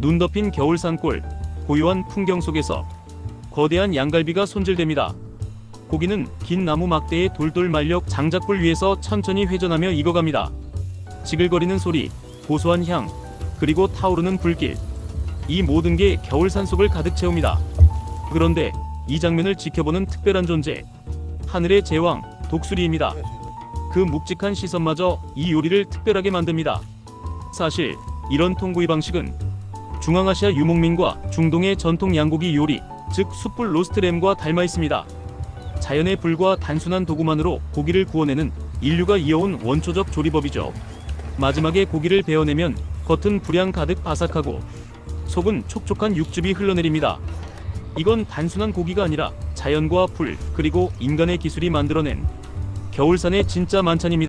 눈 덮인 겨울 산골, 고요한 풍경 속에서 거대한 양갈비가 손질됩니다. 고기는 긴 나무 막대에 돌돌 말려 장작불 위에서 천천히 회전하며 익어갑니다. 지글거리는 소리, 고소한 향, 그리고 타오르는 불길. 이 모든 게 겨울 산속을 가득 채웁니다. 그런데 이 장면을 지켜보는 특별한 존재, 하늘의 제왕, 독수리입니다. 그 묵직한 시선마저 이 요리를 특별하게 만듭니다. 사실 이런 통구이 방식은 중앙아시아 유목민과 중동의 전통 양고기 요리, 즉 숯불 로스트램과 닮아 있습니다. 자연의 불과 단순한 도구만으로 고기를 구워내는 인류가 이어온 원초적 조리법이죠. 마지막에 고기를 베어내면 겉은 불향 가득 바삭하고 속은 촉촉한 육즙이 흘러내립니다. 이건 단순한 고기가 아니라 자연과 불 그리고 인간의 기술이 만들어낸 겨울산의 진짜 만찬입니다.